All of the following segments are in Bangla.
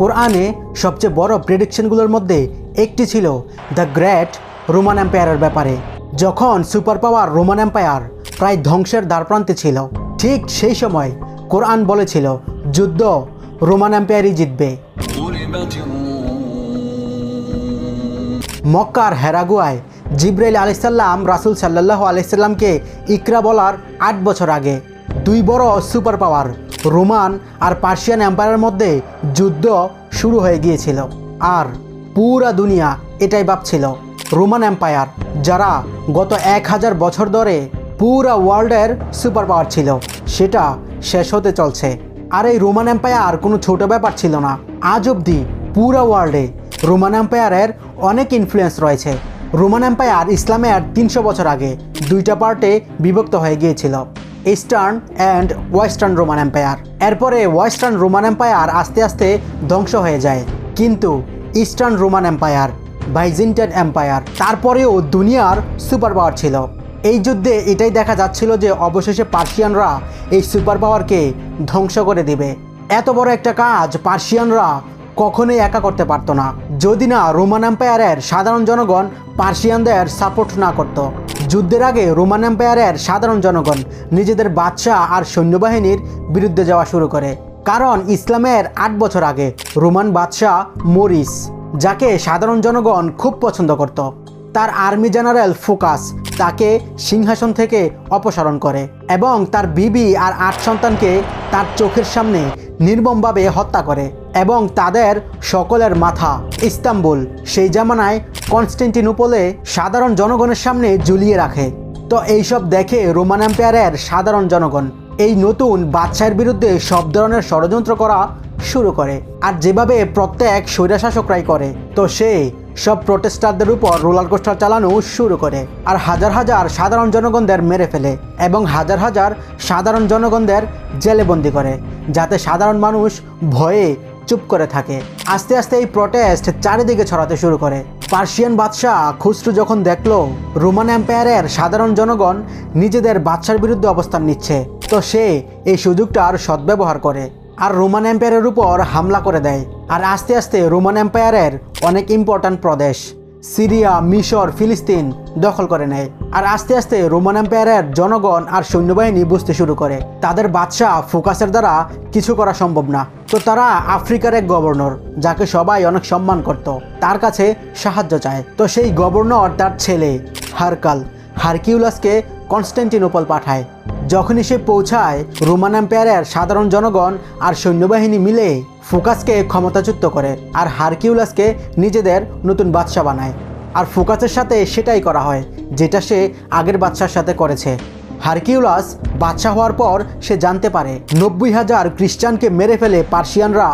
কোরআনে সবচেয়ে বড় প্রেডিকশনগুলোর মধ্যে একটি ছিল দ্য গ্রেট রোমান এম্পায়ারের ব্যাপারে, যখন সুপার পাওয়ার রোমান এম্পায়ার প্রায় ধ্বংসের দ্বারপ্রান্তে ছিল। ঠিক সেই সময় কোরআন বলেছিল, যুদ্ধ রোমান এম্পায়ারই জিতবে। মক্কার হেরাগুয়ায় জিব্রাইল আলাইসাল্লাম রাসুল সাল্লাহ আলাইসাল্লামকে ইকরা বলার আট বছর আগে দুই বড় সুপার পাওয়ার রোমান আর পার্সিয়ান এম্পায়ারের মধ্যে যুদ্ধ শুরু হয়ে গিয়েছিল। আর পুরা দুনিয়া এটাই ভাবছিল, রোমান এম্পায়ার, যারা গত এক হাজার বছর ধরে পুরা ওয়ার্ল্ডের সুপার পাওয়ার ছিল, সেটা শেষ হতে চলছে। আর এই রোমান এম্পায়ার কোনো ছোট ব্যাপার ছিল না। আজ অবধি পুরা ওয়ার্ল্ডে রোমান এম্পায়ারের অনেক ইনফ্লুয়েন্স রয়েছে। রোমান এম্পায়ার ইসলামের তিনশো বছর আগে দুইটা পার্টে বিভক্ত হয়ে গিয়েছিল। Eastern and western Roman empire. এরপরে ওয়েস্টার্ন রোমান এম্পায়ার আস্তে আস্তে ধ্বংস হয়ে যায়। কিন্তু eastern Roman empire, Byzantine empire, তারপরেও দুনিয়ার সুপার পাওয়ার ছিল। এই যুদ্ধে এটাই দেখা যাচ্ছিল যে অবশেষে পার্সিয়ানরা এই সুপার পাওয়ারকে ধ্বংস করে দিবে। এত বড় একটা কাজ পার্সিয়ানরা কখনোই একা করতে পারতো না। যদি না রোমান এম্পায়ারের সাধারণ জনগণ পার্সিয়ানদের সাপোর্ট না করত। যুদ্ধের আগে রোমান এম্পায়ারের সাধারণ জনগণ নিজেদের বাদশাহ আর সৈন্যবাহিনীর বিরুদ্ধে যাওয়া শুরু করে। কারণ ইসলামের আট বছর আগে রোমান বাদশাহ মরিস, যাকে সাধারণ জনগণ খুব পছন্দ করত, তার আর্মি জেনারেল ফোকাস তাকে সিংহাসন থেকে অপসারণ করে এবং তার বিবি আর আট সন্তানকে তার চোখের সামনে নির্মমভাবে হত্যা করে এবং তাদের সকলের মাথা ইস্তাম্বুল। সেই জামানায় কনস্টেন্টিনোপলে সাধারণ জনগণের সামনে ঝুলিয়ে রাখে। তো এইসব দেখে রোমান এম্পায়ারের সাধারণ জনগণ এই নতুন বাদশাহের বিরুদ্ধে সব ধরনের ষড়যন্ত্র করা শুরু করে। আর যেভাবে প্রত্যেক স্বৈরাশাসকরাই করে, তো সে সব প্রোটেস্টারদের উপর রোলার কোস্টার চালানো শুরু করে আর হাজার হাজার সাধারণ জনগণদের মেরে ফেলে এবং হাজার হাজার সাধারণ জনগণদের জেলে বন্দি করে, যাতে সাধারণ মানুষ ভয়ে চুপ করে থাকে। আস্তে আস্তে এই প্রটেস্ট চারিদিকে ছড়াতে শুরু করে। পার্সিয়ান বাদশাহ খুসরু যখন দেখল রোমান এম্পায়ারের সাধারণ জনগণ নিজেদের বাদশার বিরুদ্ধে অবস্থান নিচ্ছে, তো সে এই সুযোগটার সদ্ব্যবহার করে। আর রোমান এম্পায়ারের উপর হামলা করে দেয়। আর আস্তে আস্তে রোমান এম্পায়ারের অনেক ইম্পর্ট্যান্ট প্রদেশ, সিরিয়া, মিশর, ফিলিস্তিন দখল করে নেয়। আর আস্তে আস্তে রোমান এম্পায়ারের জনগণ আর সৈন্যবাহিনী বুঝতে শুরু করে। তাদের বাদশাহ ফোকাসের দ্বারা কিছু করা সম্ভব না। তো তারা আফ্রিকার এক গভর্নর, যাকে সবাই অনেক সম্মান করত। তার কাছে সাহায্য চায়। তো সেই গভর্নর তার ছেলে হারকাল, হারকিউলাসকে কনস্ট্যান্টিনোপল পাঠায়। যখনই সে পৌঁছায়, রোমান এম্পায়ারের সাধারণ জনগণ আর সৈন্যবাহিনী মিলে ফোকাসকে ক্ষমতাচ্যুত করে আর হারকিউলাসকে নিজেদের নতুন বাদশা বানায়। আর ফোকাসের সাথে সেটাই করা হয়, যেটা সে আগের বাদশার সাথে করেছে। হারকিউলাস বাদশা হওয়ার পর সে জানতে পারে, নব্বই হাজার খ্রিস্টানকে মেরে ফেলে পার্সিয়ানরা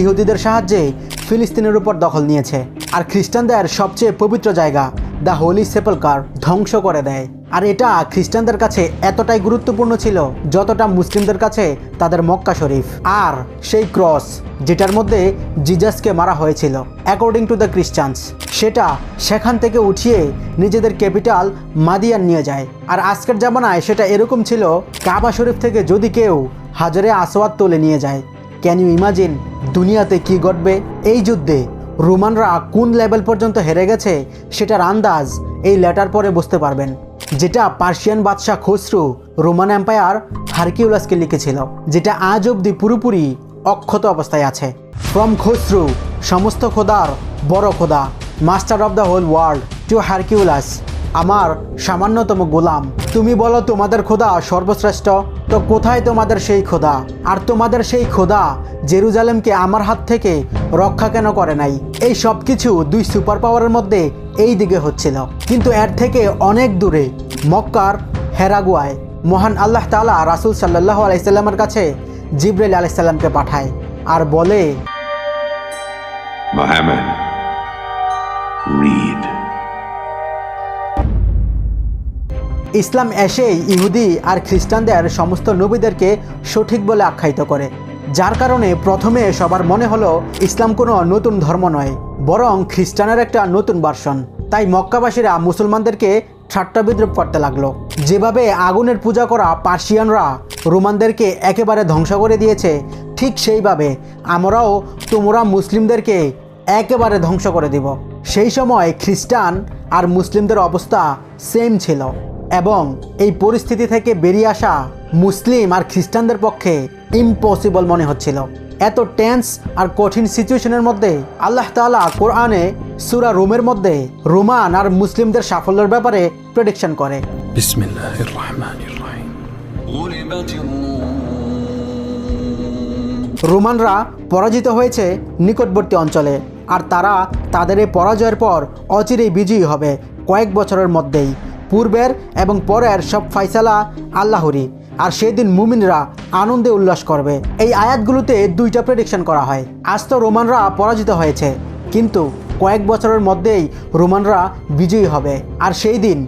ইহুদিদের সাহায্যে ফিলিস্তিনের উপর দখল নিয়েছে। আর খ্রিস্টানদের সবচেয়ে পবিত্র জায়গা, দ্য হোলি সেপলকার, ধ্বংস করে দেয়। আর এটা খ্রিস্টানদের কাছে এতটাই গুরুত্বপূর্ণ ছিল যতটা মুসলিমদের কাছে তাদের মক্কা শরীফ আর সেই ক্রস যেটার মধ্যে জিজাসকে মারা হয়েছিল অ্যাকর্ডিং টু দ্য খ্রিস্টানস সেটা সেখান থেকে উঠিয়ে নিজেদের ক্যাপিটাল মাদিয়ান নিয়ে যায়। আর আজকের জামানায় সেটা এরকম ছিল, কাবা শরীফ থেকে যদি কেউ হাজারে আসওয়াদ তুলে নিয়ে যায়। ক্যান ইউ ইমাজিন দুনিয়াতে কি ঘটবে? এই যুদ্ধে রোমানরা কোন লেভেল পর্যন্ত হেরে গেছে, সেটার আন্দাজ এই লেটার পরে বুঝতে পারবেন। যেটা পার্সিয়ান বাদশাহ খসরু, রোমান এম্পায়ার হার্কিউলাসকে লিখেছিল, যেটা আজ অবধি পুরোপুরি অক্ষত অবস্থায় আছে। ফ্রম খসরু, সমস্ত খোদার বড় খোদা master of the whole world to Hercules আমার সামান্যতম গোলাম। তুমি বলো তোমাদের খোদা সর্বশ্রেষ্ঠ, তো কোথায় তোমাদের সেই খোদা? আর তোমাদের সেই খোদা জেরুজালেমকে আমার হাত থেকে রক্ষা কেন করে নাই? এই সব কিছু দুই সুপার পাওয়ারের মধ্যে এই দিকে হচ্ছিল। কিন্তু এর থেকে অনেক দূরে, মক্কার হেরাগুয়ায়, মহান আল্লাহ তালা রাসুল সাল্লাহ আলাইসাল্লামের কাছে জিব্রাইল আলাইসাল্লামকে পাঠায় আর বলে ইসলাম এসেই ইহুদি আর খ্রিস্টানদের সমস্ত নবীদেরকে সঠিক বলে আখ্যায়িত করে, যার কারণে প্রথমে সবার মনে হলো ইসলাম কোনো নতুন ধর্ম নয়, বরং খ্রিস্টানের একটা নতুন ভার্সন তাই মক্কাবাসীরা মুসলমানদেরকে ঠাট্টা বিদ্রুপ করতে লাগল। যেভাবে আগুনের পূজা করা পার্সিয়ানরা রোমানদেরকে একেবারে ধ্বংস করে দিয়েছে, ঠিক সেইভাবে আমরাও তোমরা মুসলিমদেরকে একেবারে ধ্বংস করে দিব। সেই সময় খ্রিস্টান আর মুসলিমদের অবস্থা সেম ছিল। এবং এই পরিস্থিতি থেকে বেরিয়ে আসা মুসলিম আর খ্রিস্টানদের পক্ষে ইম্পসিবল মনে হচ্ছিল। এত টেন্স আর কঠিন সিচুয়েশনের মধ্যে আল্লাহ তালা কোরআনে সুরা রোমের মধ্যে রোমান আর মুসলিমদের সাফল্যের ব্যাপারে প্রেডিকশন করে। রোমানরা পরাজিত হয়েছে নিকটবর্তী অঞ্চলে আর তারা তাদের এই পরাজয়ের পর অচিরেই বিজয়ী হবে কয়েক বছরের মধ্যেই। পূর্বের এবং পরের সব ফাইসালা আল্লাহরই। আর সেদিন মুমিনরা আনন্দে উল্লাস করবে। এই আয়াতগুলোতে দুইটা প্রেডিকশন করা হয়। আজ তো রোমানরা পরাজিত হয়েছে। কিন্তু কয়েক বছরের মধ্যেই রোমানরা বিজয়ী হবে। আর সেই দিন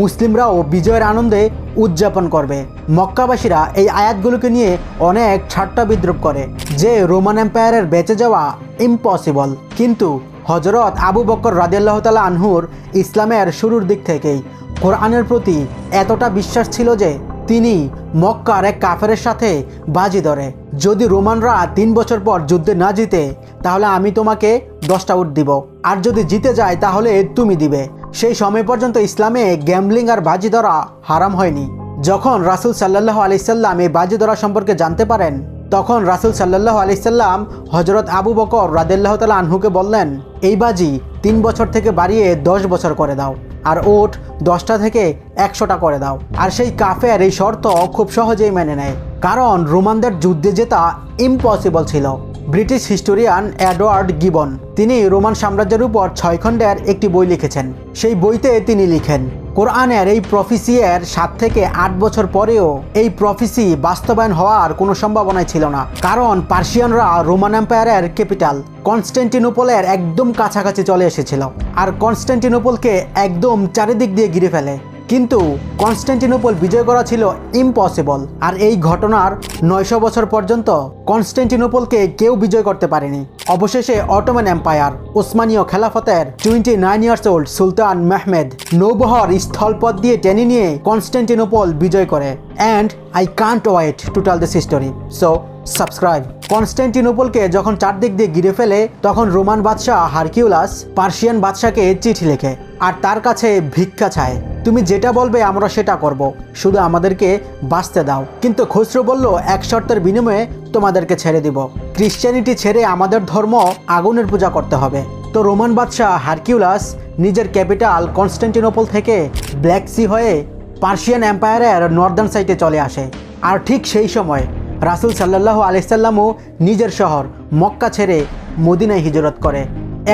মুসলিমরাও বিজয়ের আনন্দে উদযাপন করবে। মক্কাবাসীরা এই আয়াতগুলোকে নিয়ে অনেক ঠাট্টা বিদ্রুপ করে যে রোমান এম্পায়ারের বেঁচে যাওয়া ইম্পসিবল কিন্তু হজরত আবু বক্কর রাদিয়াল্লাহ তালা আনহুর ইসলামের শুরুর দিক থেকেই কোরআনের প্রতি এতটা বিশ্বাস ছিল যে তিনি মক্কার এক কাফেরের সাথে বাজি ধরে। যদি রোমানরা তিন বছর পর যুদ্ধে না জিতে, তাহলে আমি তোমাকে দশটা উট দিব। আর যদি জিতে যায়, তাহলে তুমি দিবে। সেই সময় পর্যন্ত ইসলামে গ্যাম্বলিং আর বাজি ধরা হারাম হয়নি। যখন রাসুল সাল্লাহ আলিসাল্লাম এই বাজি ধরা সম্পর্কে জানতে পারেন, তখন রাসুল সাল্লাহ আলিসাল্লাম হজরত আবু বকর রাদেল্লাহ আনহুকে বললেন, এই বাজি তিন বছর থেকে বাড়িয়ে দশ বছর করে দাও। আর ওট দশটা থেকে একশোটা করে দাও। আর সেই কাফের এই শর্ত খুব সহজেই মেনে নেয়। কারণ রোমানদের যুদ্ধে জেতা ইম্পসিবল ছিল। ব্রিটিশ হিস্টোরিয়ান অ্যাডওয়ার্ড গিবন, তিনি রোমান সাম্রাজ্যের উপর ছয় খণ্ডের একটি বই লিখেছেন। সেই বইতে তিনি লিখেন কোরআনের এই প্রফিসি এর সাত থেকে আট বছর পরেও এই প্রফিসি বাস্তবায়ন হওয়ার কোনো সম্ভাবনাই ছিল না। কারণ পার্সিয়ানরা রোমান এম্পায়ারের ক্যাপিটাল কনস্ট্যান্টিনোপলের একদম কাছাকাছি চলে এসেছিল। আর কনস্ট্যান্টিনোপলকে একদম চারিদিক দিয়ে ঘিরে ফেলে। কিন্তু কনস্ট্যান্টিনোপল বিজয় করা ছিল ইম্পসিবল আর এই ঘটনার নয়শো বছর পর্যন্ত কনস্ট্যান্টিনোপলকে কেউ বিজয় করতে পারেনি। অবশেষে অটোম্যান এম্পায়ার ওসমানীয় খেলাফতের টোয়েন্টি নাইন ইয়ার্স ওল্ড সুলতান মেহমেদ নৌবহর স্থলপথ দিয়ে টেনে নিয়ে কনস্ট্যান্টিনোপল বিজয় করে। And I can't wait to tell this history so subscribe. কনস্ট্যান্টিনোপলকে যখন চারদিক দিয়ে গিরে ফেলে, তখন রোমান বাদশাহ হারকিউলাস পার্সিয়ান বাদশাকে চিঠি লেখে, আর তার কাছে ভিক্ষা চায়। তুমি যেটা বলবে, আমরা সেটা করব। শুধু আমাদেরকে বাঁচতে দাও। কিন্তু খসরু বলল, এক শর্তের বিনিময়ে তোমাদেরকে ছেড়ে দিব। ক্রিশ্চিয়ানিটি ছেড়ে আমাদের ধর্ম আগুনের পূজা করতে হবে। তো রোমান বাদশাহ হারকিউলাস নিজের ক্যাপিটাল কনস্ট্যান্টিনোপল থেকে ব্ল্যাক সি হয়ে পার্সিয়ান এম্পায়ারের নর্দার্ন সাইটে চলে আসে। আর ঠিক সেই সময় রাসুল সাল্লাহ আলাইসাল্লামও নিজের শহর মক্কা ছেড়ে মদিনায় হিজরত করে।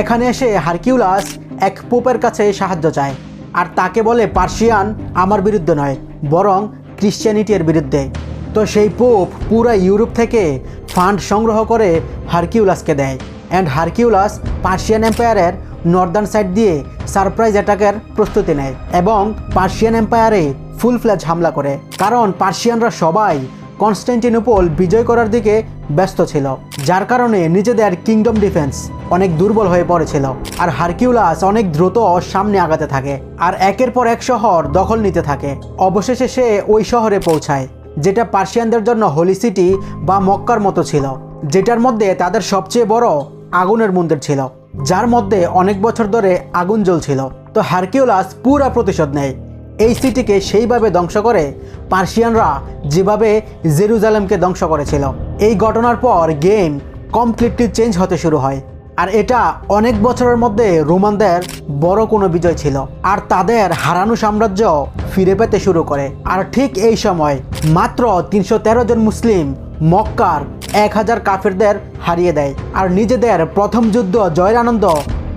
এখানে এসে হারকিউলাস এক পোপের কাছে সাহায্য চায়। আর তাকে বলে, পার্সিয়ান আমার বিরুদ্ধে নয়, বরং ক্রিশ্চিয়ানিটির বিরুদ্ধে। তো সেই পোপ পুরো ইউরোপ থেকে ফান্ড সংগ্রহ করে হারকিউলাসকে দেয়। অ্যান্ড হারকিউলাস পার্সিয়ান এম্পায়ারের নর্দার্ন সাইড দিয়ে সারপ্রাইজ অ্যাটাকের প্রস্তুতি নেয় এবং পার্সিয়ান এম্পায়ারে ফুল ফ্ল্যাজ হামলা করে। কারণ পার্সিয়ানরা সবাই কনস্ট্যান্টিনোপল বিজয় করার দিকে ব্যস্ত ছিল, যার কারণে নিজেদের কিংডম ডিফেন্স অনেক দুর্বল হয়ে পড়েছিল আর হারকিউলাস অনেক দ্রুত সামনে আগাতে থাকে আর একের পর এক শহর দখল নিতে থাকে। অবশেষে সে ওই শহরে পৌঁছায়, যেটা পার্সিয়ানদের জন্য হোলি সিটি বা মক্কার মতো ছিল, যেটার মধ্যে তাদের সবচেয়ে বড় আগুনের মন্দির ছিল, যার মধ্যে অনেক বছর ধরে আগুন জ্বলছিল। তো হারকিউলাস পুরা প্রতিশোধ নেয় এই সিটিকে সেইভাবে ধ্বংস করে পার্সিয়ানরা যেভাবে জেরুজালেমকে ধ্বংস করেছিল। এই ঘটনার পর গেম কমপ্লিটলি চেঞ্জ হতে শুরু হয়। আর এটা অনেক বছরের মধ্যে রোমানদের বড় কোনো বিজয় ছিল। আর তাদের হারানো সাম্রাজ্য ফিরে পেতে শুরু করে। আর ঠিক এই সময় মাত্র তিনশো তেরো জন মুসলিম মক্কার এক হাজার কাফেরদের হারিয়ে দেয়। আর নিজেদের প্রথম যুদ্ধ জয়ের আনন্দ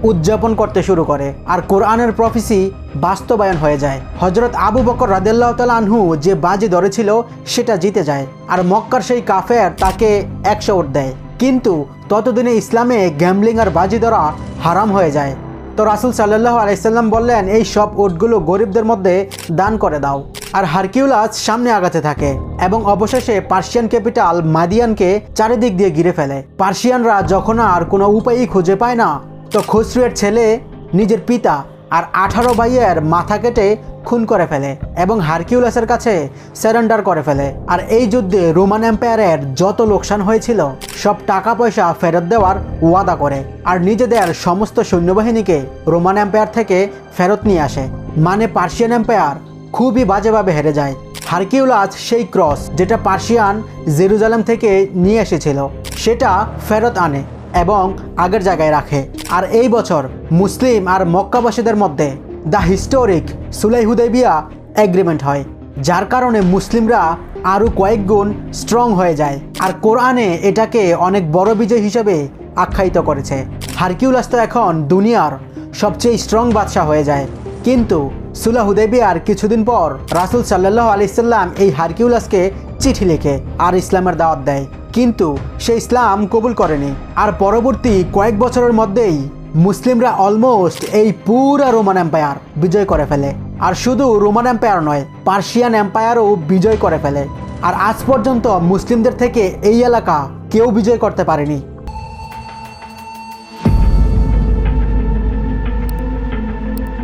উদযাপন করতে শুরু করে। আর কোরআনের প্রফিসি বাস্তবায়ন হয়ে যায়। হজরত আবু বকর রাদেল্লাহ তালা আনহু যে বাজি ধরেছিল, সেটা জিতে যায়। আর মক্কার সেই কাফের তাকে একশো ওট দেয়। কিন্তু ততদিনে ইসলামে গ্যামলিং আর বাজি ধরা হারাম হয়ে যায়। তো রাসুল সাল্লাহ আলাইসাল্লাম বললেন, এই সব ওটগুলো গরিবদের মধ্যে দান করে দাও। আর হারকিউলাস সামনে আগাতে থাকে এবং অবশেষে পার্সিয়ান ক্যাপিটাল মাদিয়ানকে চারিদিক দিয়ে ঘিরে ফেলে। পার্সিয়ানরা যখন আর কোনো উপায়ই খুঁজে পায় না তো খসরুয়ের ছেলে, নিজের পিতা আর আঠারো ভাইয়ের মাথা কেটে খুন করে ফেলে এবং হারকিউলাসের কাছে সারেন্ডার করে ফেলে। আর এই যুদ্ধে রোমান এম্পায়ারের যত লোকসান হয়েছিল, সব টাকা পয়সা ফেরত দেওয়ার ওয়াদা করে আর নিজেদের সমস্ত সৈন্যবাহিনীকে রোমান এম্পায়ার থেকে ফেরত নিয়ে আসে। মানে পার্সিয়ান এম্পায়ার খুবই বাজেভাবে হেরে যায়। হারকিউলাস সেই ক্রস যেটা পার্সিয়ান জেরুজালেম থেকে নিয়ে এসেছিল, সেটা ফেরত আনে। এবং আগের জায়গায় রাখে। আর এই বছর মুসলিম আর মক্কাবাসীদের মধ্যে দ্য হিস্টোরিক সুলাই হুদেবিয়া এগ্রিমেন্ট হয়, যার কারণে মুসলিমরা আরও কয়েক গুণ স্ট্রং হয়ে যায়। আর কোরআনে এটাকে অনেক বড় বিজয় হিসেবে আখ্যায়িত করেছে। হারকিউলাস তো এখন দুনিয়ার সবচেয়ে স্ট্রং বাদশাহ হয়ে যায়। কিন্তু সুলা কিছুদিন পর রাসুল সাল্লাহ আলিয়াল্লাম এই হারকিউলাসকে চিঠি লিখে আর ইসলামের দাওয়াত দেয়। কিন্তু সে ইসলাম কবুল করেনি। আর পরবর্তী কয়েক বছরের মধ্যেই মুসলিমরা অলমোস্ট এই পুরা রোমান এম্পায়ার বিজয় করে ফেলে। আর শুধু রোমান এম্পায়ার নয় পার্সিয়ান এম্পায়ারও বিজয় করে ফেলে। আর আজ পর্যন্ত মুসলিমদের থেকে এই এলাকা কেউ বিজয় করতে পারেনি।